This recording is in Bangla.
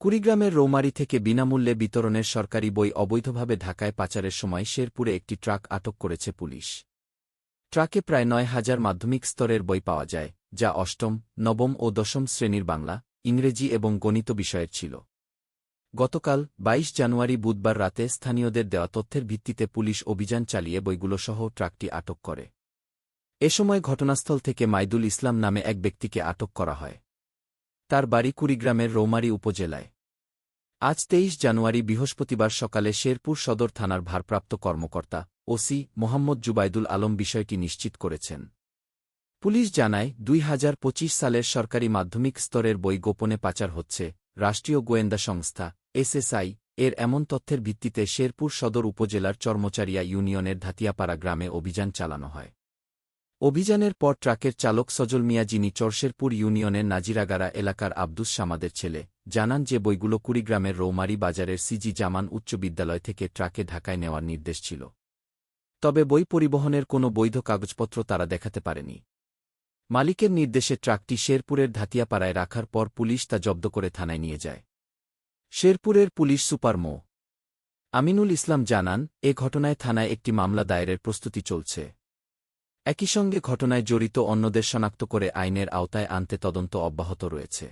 কুড়িগ্রামের রৌমারি থেকে বিনামূল্যে বিতরণের সরকারি বই অবৈধভাবে ঢাকায় পাচারের সময় শেরপুরে একটি ট্রাক আটক করেছে পুলিশ। ট্রাকে প্রায় নয় হাজার মাধ্যমিক স্তরের বই পাওয়া যায়, যা অষ্টম, নবম ও দশম শ্রেণির বাংলা, ইংরেজি এবং গণিত বিষয়ের ছিল। গতকাল ২২ জানুয়ারি বুধবার রাতে স্থানীয়দের দেওয়া তথ্যের ভিত্তিতে পুলিশ অভিযান চালিয়ে বইগুলোসহ ট্রাকটি আটক করে। এ সময় ঘটনাস্থল থেকে মাইদুল ইসলাম নামে এক ব্যক্তিকে আটক করা হয়। তার বাড়ি কুড়িগ্রামের রৌমারী উপজেলায়। আজ তেইশ জানুয়ারি বৃহস্পতিবার সকালে শেরপুর সদর থানার ভারপ্রাপ্ত কর্মকর্তা, ওসি মোহাম্মদ জুবাইদুল আলম বিষয়টি নিশ্চিত করেছেন। পুলিশ জানায়, দুই হাজার পঁচিশ সালের সরকারি মাধ্যমিক স্তরের বই গোপনে পাচার হচ্ছে, রাষ্ট্রীয় গোয়েন্দা সংস্থা, এসএসআই, এর এমন তথ্যের ভিত্তিতে শেরপুর সদর উপজেলার চর্মচারিয়া ইউনিয়নের ধাতিয়াপাড়া গ্রামে অভিযান চালানো হয়। অভিযানের পর ট্রাকের চালক সজল মিয়া, যিনি চরশেরপুর ইউনিয়নের নাজিরাগারা এলাকার আব্দুস সামাদের ছেলে, জানান যে বইগুলো কুড়িগ্রামের রৌমারি বাজারের সিজি জামান উচ্চ বিদ্যালয় থেকে ট্রাকে ঢাকায় নেওয়ার নির্দেশ ছিল। তবে বই পরিবহনের কোনো বৈধ কাগজপত্র তারা দেখাতে পারেনি। মালিকের নির্দেশে ট্রাকটি শেরপুরের ধাতিয়াপাড়ায় রাখার পর পুলিশ তা জব্দ করে থানায় নিয়ে যায়। শেরপুরের পুলিশ সুপার মো. আমিনুল ইসলাম জানান, এ ঘটনায় থানায় একটি মামলা দায়েরের প্রস্তুতি চলছে। একই সঙ্গে ঘটনায় জড়িত অন্যদের শনাক্ত করে আইনের আওতায় আনতে তদন্ত অব্যাহত রয়েছে।